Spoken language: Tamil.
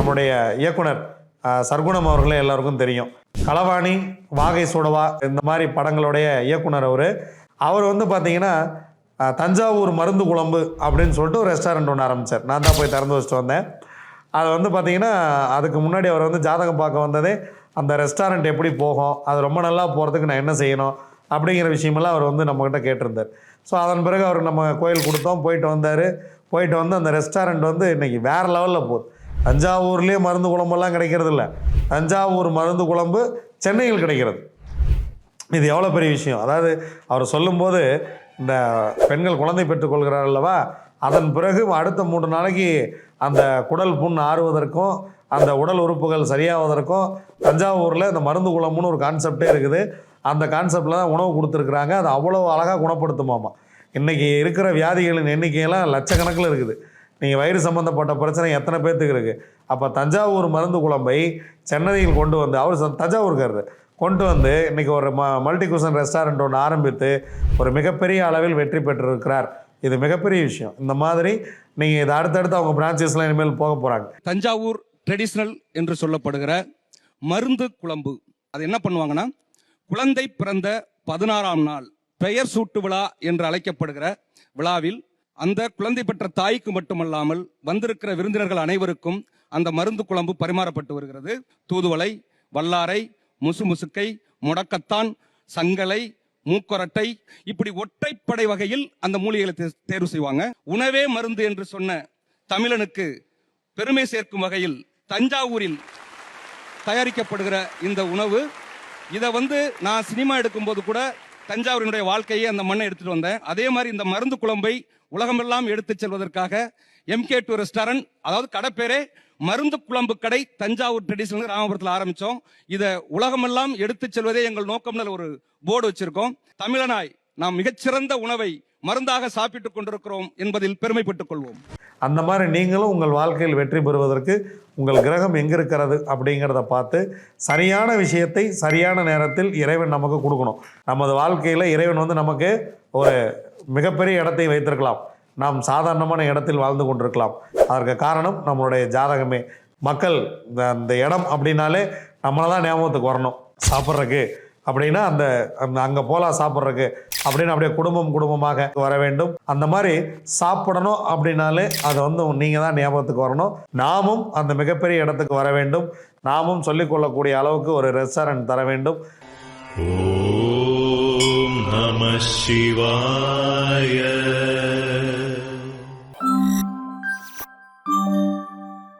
நம்முடைய இயக்குனர் சர்குணம் சர்க்குணம் அவர்களே எல்லாருக்கும் தெரியும். களவாணி வாகை சுடவா இந்த மாதிரி படங்களுடைய இயக்குனர் அவர். அவர் வந்து பார்த்தீங்கன்னா தஞ்சாவூர் மருந்து குழம்பு அப்படின்னு சொல்லிட்டு ஒரு ரெஸ்டாரண்ட் ஒன்று ஆரம்பித்தார் நான் தான் போய் திறந்து வச்சுட்டு வந்தேன். அது வந்து பார்த்தீங்கன்னா அதுக்கு முன்னாடி அவர் வந்து ஜாதகம் பார்க்க வந்ததே அந்த ரெஸ்டாரண்ட் எப்படி போகும் அது ரொம்ப நல்லா போகிறதுக்கு நான் என்ன செய்யணும் அப்படிங்கிற விஷயமெல்லாம் அவர் வந்து நம்மக்கிட்ட கேட்டிருந்தார். ஸோ அதன் பிறகு அவர் நம்ம கோயில் கொடுத்தோம் போயிட்டு வந்தார். போயிட்டு வந்து அந்த ரெஸ்டாரண்ட் வந்து இன்றைக்கி வேறு லெவலில் போகுது. தஞ்சாவூர்லேயே மருந்து குழம்பெல்லாம் கிடைக்கிறது இல்லை தஞ்சாவூர் மருந்து குழம்பு சென்னையில் கிடைக்கிறது. இது எவ்வளோ பெரிய விஷயம்? அதாவது அவர் சொல்லும்போது இந்த பெண்கள் குழந்தை பெற்றுக்கொள்கிறார் அல்லவா? அதன் பிறகு அடுத்த மூன்று நாளைக்கு அந்த குடல் புண் ஆறுவதற்கும் அந்த உடல் உறுப்புகள் சரியாவதற்கும் தஞ்சாவூரில் இந்த மருந்து குழம்புன்னு ஒரு கான்செப்டே இருக்குது. அந்த கான்செப்டில் தான் உணவு கொடுத்துருக்குறாங்க. அது அவ்வளோ அழகாக குணப்படுத்துமாமா. இன்றைக்கி இருக்கிற வியாதிகளின் எண்ணிக்கையெல்லாம் லட்சக்கணக்கில் இருக்குது. நீங்கள் வயிறு சம்மந்தப்பட்ட பிரச்சனை எத்தனை பேர்த்துக்கு இருக்குது அப்போ தஞ்சாவூர் மருந்து குழம்பை சென்னையில் கொண்டு வந்து அவர் தஞ்சாவூர்காரர் கொண்டு வந்து இன்றைக்கி ஒரு ம மல்டி குஷன் ரெஸ்டாரண்ட் ஒன்று ஆரம்பித்து ஒரு மிகப்பெரிய அளவில் வெற்றி பெற்றிருக்கிறார். இது மிகப்பெரிய விஷயம். இந்த மாதிரி நீங்கள் இது அடுத்தடுத்து அவங்க பிரான்ச்சஸ்லாம் இனிமேல் போக போகிறாங்க தஞ்சாவூர் ட்ரெடிஷ்னல் என்று சொல்லப்படுகிற மருந்து குழம்பு. அது என்ன பண்ணுவாங்கன்னா குழந்தை பிறந்த பதினாறாம் நாள் பெயர் சூட்டு விழா என்று அழைக்கப்படுகிற விழாவில் அந்த குழந்தை பெற்ற தாய்க்கு மட்டுமல்லாமல் வந்திருக்கிற விருந்தினர்கள் அனைவருக்கும் அந்த மருந்து குழம்பு பரிமாறப்பட்டு வருகிறது. தூதுவளை வல்லாரை முசுமுசுக்கை முடக்கத்தான் சங்கலை மூக்கொரட்டை இப்படி ஒற்றைப்படை வகையில் அந்த மூலிகைகளை தே- தேர்வு செய்வாங்க. உணவே மருந்து என்று சொன்ன தமிழனுக்கு பெருமை சேர்க்கும் வகையில் தஞ்சாவூரில் தயாரிக்கப்படுகிற இந்த உணவு. இதை வந்து நான் சினிமா எடுக்கும்போது கூட தஞ்சாவூரினுடைய வாழ்க்கையை அந்த மண்ணை எடுத்துட்டு வந்தேன். அதே மாதிரி இந்த மருந்து குழம்பை உலகமெல்லாம் எடுத்துச் செல்வதற்காக எம்கே டூ ரெஸ்டாரண்ட் அதாவது கடை பேரே மருந்து குழம்பு கடை தஞ்சாவூர் ட்ரெடிஷனல் ராமபுரத்தில் ஆரம்பித்தோம் இதை உலகமெல்லாம் எடுத்துச் செல்வதே எங்கள் நோக்கம்னு ஒரு போர்டு வச்சிருக்கோம். தமிழனாய் நாம் மிகச்சிறந்த உணவை மருந்தாக சாப்பிட்டுக் கொண்டிருக்கிறோம் என்பதில் பெருமைப்பட்டுக் கொள்வோம். அந்த மாதிரி நீங்களும் உங்கள் வாழ்க்கையில் வெற்றி பெறுவதற்கு உங்கள் கிரகம் எங்கே இருக்கிறது அப்படிங்கிறத பார்த்து சரியான விஷயத்தை சரியான நேரத்தில் இறைவன் நமக்கு கொடுக்கணும். நமது வாழ்க்கையில் இறைவன் வந்து நமக்கு ஒரு மிகப்பெரிய இடத்தை வைத்திருக்கலாம். நாம் சாதாரணமான இடத்தில் வாழ்ந்து கொண்டிருக்கலாம். அதற்கு காரணம் நம்மளுடைய ஜாதகமே. மக்கள் இந்த அந்த இடம் அப்படின்னாலே நம்மளை தான் ஞாபகத்துக்கு வரணும். சாப்பிட்றதுக்கு. அப்படின்னா அந்த அந்த அங்கே போகலாம் சாப்பிட்றதுக்கு. அப்படின்னு அப்படியே குடும்பம் குடும்பமாக வர வேண்டும். அந்த மாதிரி சாப்பிடணும் அப்படின்னாலே அதை வந்து நீங்கள் தான் ஞாபகத்துக்கு வரணும். நாமும் அந்த மிகப்பெரிய இடத்துக்கு வர வேண்டும். நாமும் சொல்லிக்கொள்ளக்கூடிய அளவுக்கு ஒரு ரெஸ்டாரண்ட் தர வேண்டும். நம சிவாய.